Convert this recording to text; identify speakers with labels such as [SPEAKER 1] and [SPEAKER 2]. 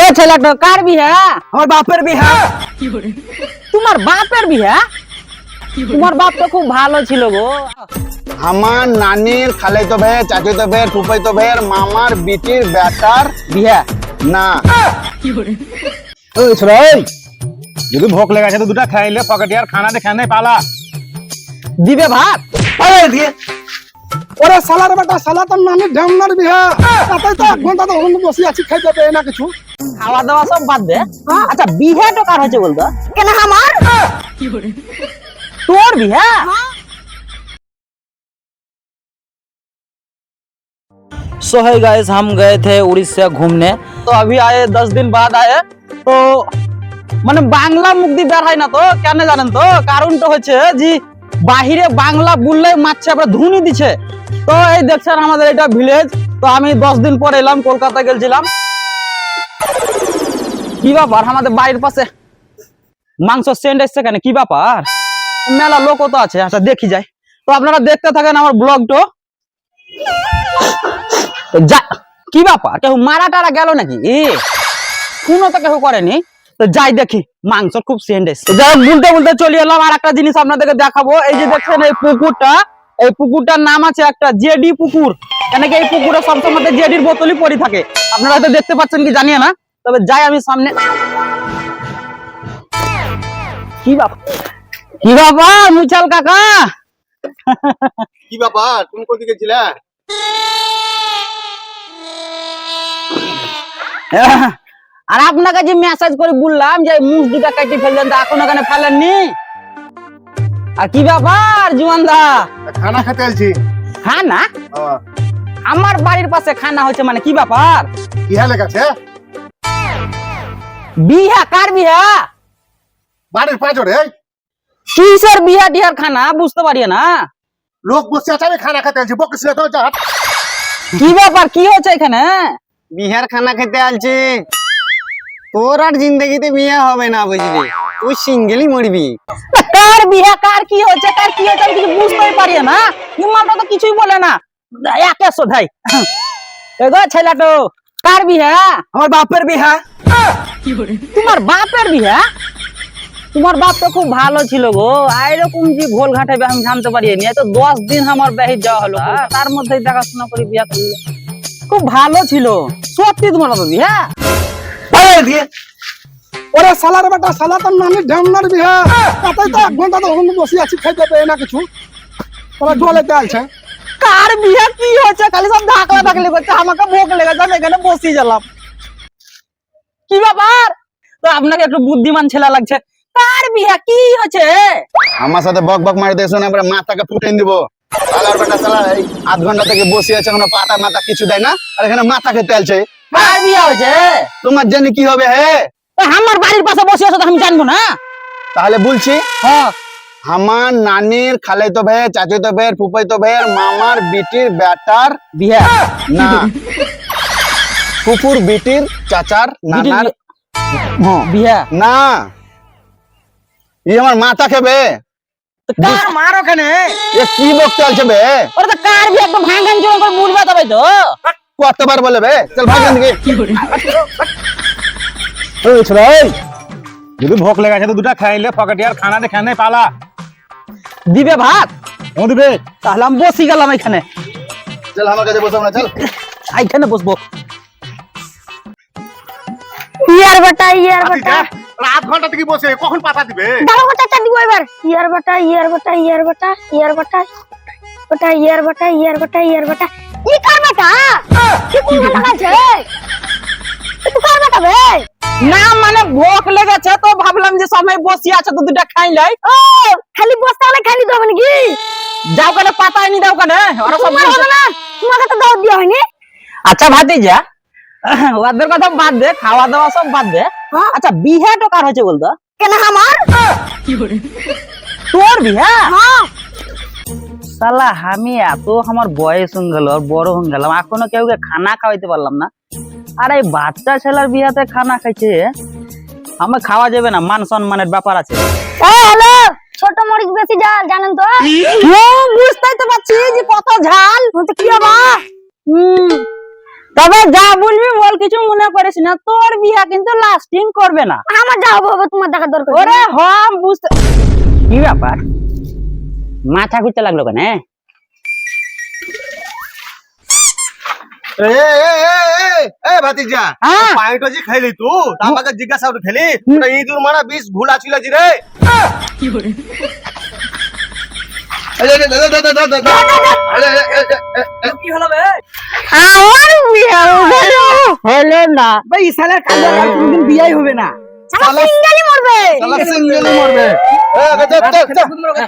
[SPEAKER 1] ও ছেলেটা কার বিহা
[SPEAKER 2] আমার বাপের বিহা
[SPEAKER 1] তোমার বাপের বিহা তোমার বাপ তো খুব ভালো ছিল গো।
[SPEAKER 3] আমার নানির খালাইতো ভাইয়ের চাচাতো ভাইয়ের ফুফাইতো ভাইয়ের মামার বিটির বেটার
[SPEAKER 1] বিহা
[SPEAKER 3] না।
[SPEAKER 2] ওই ছোড়া যদি ভোক লেগে আছে তো দুটা খাইলে পকেটে আর খানা দেখে নেই পালা।
[SPEAKER 1] দিবে ভাত?
[SPEAKER 2] আরে দিয়ে।
[SPEAKER 4] ওরে সালার বেটা সালা তোর নানি ঢেমনার বিহা তাতেই তো এক ঘণ্টা তো বসে আছি খাইতে পেয়ে না কিছু।
[SPEAKER 1] খাওয়া দাওয়া সব বাদ দে আচ্ছা বিহা তো কার হয়েছে বলতো কেন আমার তোর বিহা सो है गाइस हम गए थे उड़ीसा घूमने तो अभी आए दस दिन बाद आए তো মানে বাংলা মুক্তি বের হয় না তো কেন জানেন তো কারণটা হচ্ছে যে বাহিরে বাংলা বললে মারছে আবার ধুনি দিছে তো এই দেখছেন আমাদের এটা ভিলেজ তো আমি দশ দিন পর এলাম কলকাতা গেছিলাম কি ব্যাপার? আমাদের বাড়ির পাশে মাংস সেন্ড এসছে কেন? কি ব্যাপার? মেলা লোক তো আছে আচ্ছা দেখি যাই। তো আপনারা দেখতে থাকেন আমার ব্লগটো। যা, কি ব্যাপার? কেউ মারা টারা গেল নাকি? এ, কোনো তো কেউ করেনি। তো যাই দেখি, মাংস খুব সেন্ড এসছে। যাই বলতে বলতে চলে এলাম আর একটা জিনিস আপনাদেরকে দেখাবো। এই যে দেখছেন এই পুকুরটা, এই পুকুরটার নাম আছে একটা জেডি পুকুর। কেন কি এই পুকুরে সবসময় জেডির বোতলই পড়ে থাকে। আপনারা হয়তো দেখতে পাচ্ছেন কি জানিয়ে না। তবে যাই আমি সামনে। কি বাপ কি ব্যাপার মুচাল কাকা?
[SPEAKER 3] কি ব্যাপার? তুমি কোথায় ছিলে?
[SPEAKER 1] আর আপনাকে যে মেসেজ করে বললাম যে মুখ দুটা কেটে ফেললেন তা এখন ওখানে ফেলেননি? আর কি ব্যাপার জুয়ান দা
[SPEAKER 3] খানা খেতে আলছি
[SPEAKER 1] হ্যাঁ। না আমার বাড়ির পাশে খানা হচ্ছে মানে কি ব্যাপার?
[SPEAKER 3] কি হালে গেছে
[SPEAKER 1] বিহা কার বিহা?
[SPEAKER 3] বাড়ির পাঁচরে
[SPEAKER 1] কিসের বিহা টিহার খানা? বুঝতে পারি না।
[SPEAKER 3] লোক বসে আছে আমি খানা খেতে আলছি বকিস তো যা।
[SPEAKER 1] কি ব্যাপার কি হচ্ছে এখানে?
[SPEAKER 5] বিহার খানা খেতে আলছে তোর আর জিন্দগিতে বিয়ে হবে না বুঝলি? তুই সিঙ্গেলই মরবি।
[SPEAKER 1] কার বিহা কার কি হচ্ছে কার কি হচ্ছে আমি কিছু বুঝতেই পারি না। ইমামটা তো কিছুই বলে না। একে শোধাই এগো ছেলেটো কার বিহা
[SPEAKER 2] আমার বাপের বিহা
[SPEAKER 1] তোমার বাপের বিহা তোমার বাপ তো খুব ভালো ছিল গো। এরকম যে ভোল ঘাটে আমি জানতে পারিনি। তো দশ দিন আমার বাহির যাওয়া হলো তার মধ্যে দেখাশোনা করে বিয়া করলে। খুব ভালো ছিল। সত্যি তোমার বাবা বিহা
[SPEAKER 4] ওরে সালার বেটা সালা তোর নানি ঢেমনার বিহা তাতেই তো এক ঘণ্টা তো বসে আছি খাইতে পেয়ে না কিছু। ওরা জলেতে আলছে
[SPEAKER 1] কার বিয়া কি হচ্ছে খালি সব ঢাকলা ঢাকলি করছে আমাকে ভোগ লেগেছে আমি এখানে বসে গেলাম। কি ব্যাপার? তো আপনাকে একটু বুদ্ধিমান ছেলে লাগছে। কার বিয়া কি হচ্ছে
[SPEAKER 3] আমার সাথে বক বক মারি দিয়ে আমরা মাথাকে ফুটেন দিব সালার বেটা সালা এই আধ ঘণ্টা থেকে বসে আছে কোনো পাতা মাথা কিছু দেয় না আর এখানে মাথা খেতে আলছে।
[SPEAKER 1] কার বিয়া হয়েছে?
[SPEAKER 3] তোমার জানি কি হবে হে?
[SPEAKER 1] আমার বাড়ির পাশে বসে আছো তো আমি জানব না?
[SPEAKER 3] তাহলে বলছি
[SPEAKER 1] হ্যাঁ।
[SPEAKER 3] আমার নানির খালাইতো ভাইয়ের চাচাতো ভাইয়ের ফুফাইতো ভাইয়ের মামার বিটির বেটার
[SPEAKER 1] বিয়া
[SPEAKER 3] না। ফুফুর বিটির চাচার নানার
[SPEAKER 1] বিয়ে- হ্যাঁ, বিয়া।
[SPEAKER 3] না। ই আমার মাথা খেবে।
[SPEAKER 1] তো কার
[SPEAKER 2] মার ওখানে?
[SPEAKER 3] এ কি বকতে আলছে বে?
[SPEAKER 1] ওরা তো কার বিয়া? একদম ভাঙ ভাঙ জমা করে বুঝবা তবে তো
[SPEAKER 3] কতবার বলে বে? চল এখান থেকে
[SPEAKER 2] ওই ছোড়া ওই যদি ভোক লেগে আছে তো দুটা খাইলে পকেটে আর খানা দেখে নেই পালা।
[SPEAKER 1] দিবে ভাত?
[SPEAKER 2] ও দিবে?
[SPEAKER 1] তাহলে আমি বসি গেলাম এখানে।
[SPEAKER 3] চল আমার কাছে বসো না চল।
[SPEAKER 1] এইখানে বসবো।
[SPEAKER 6] ইয়ার বেটা ইয়ার বেটা।
[SPEAKER 3] আধ ঘণ্টা থেকে বসে কখন পাতা দিবে?
[SPEAKER 6] দাঁড়া বেটা চা দিব এবার। ইয়ার বেটা ইয়ার বেটা ইয়ার বেটা ইয়ার বেটা বেটা ইয়ার বেটা ইয়ার বেটা ইয়ার বেটা। ই কার বেটা? কি বেটা আছে তুই কার বেটা বে?
[SPEAKER 1] না মানে ভোক লেগেছে ভাবলাম যে সময় বসি আছে তো দুটা খাই লাই।
[SPEAKER 6] ও খালি বস্তা হলে খালি দেবে নাকি?
[SPEAKER 1] যাও কেন পাতাই নি দাও কেন ওরা সব
[SPEAKER 6] হবে না তোমাকে তো দাও দেওয়া হয়নি।
[SPEAKER 1] আচ্ছা ভাতি যা ওদের কথা বাদ দে খাওয়া দাওয়া সব বাদ দে।
[SPEAKER 6] হ্যাঁ।
[SPEAKER 1] আচ্ছা বিহা তো কার হয়েছে বলতো?
[SPEAKER 6] কেন আমার?
[SPEAKER 1] তোর বিহা?
[SPEAKER 6] হ্যাঁ।
[SPEAKER 1] সালা আমি এত আমার বয়স হয়ে গেল আর বড় হয়ে গেলাম এখনও কেউকে খানা খাওয়াইতে পারলাম না। আর এই বাচ্চা ছেলের বিয়াতে খানা খাইছে আমার খাওয়া যাবে না মান সম্মানের ব্যাপার আছে।
[SPEAKER 6] এই হ্যালো ছোট মরিচ বেশি জাল জানেন তো?
[SPEAKER 1] ও, বুঝতেই তো পারছি যে কত ঝাল
[SPEAKER 6] তো কি হবা
[SPEAKER 1] হুম। তবে যা বলবি বল কিছু মনে করিস না তোর বিয়া কিন্তু লাস্টিং করবে না।
[SPEAKER 6] আমার যা হবে তোমার দেখা দরকার
[SPEAKER 1] ওরে হম বুঝতে কি ব্যাপার? মাথা ঘুরতে লাগল কেন হ্যাঁ?
[SPEAKER 5] এ এ এ এ ভাতিজা
[SPEAKER 1] হ্যাঁ।
[SPEAKER 5] পাইটো জি তু আমাকে জিজ্ঞাসা খেলি ইঁদুর মারা বিষ ভুলা ছিল জি রে
[SPEAKER 4] বিয়াই হবে না
[SPEAKER 6] সিঙ্গেলই মরবে
[SPEAKER 3] শালা মরবে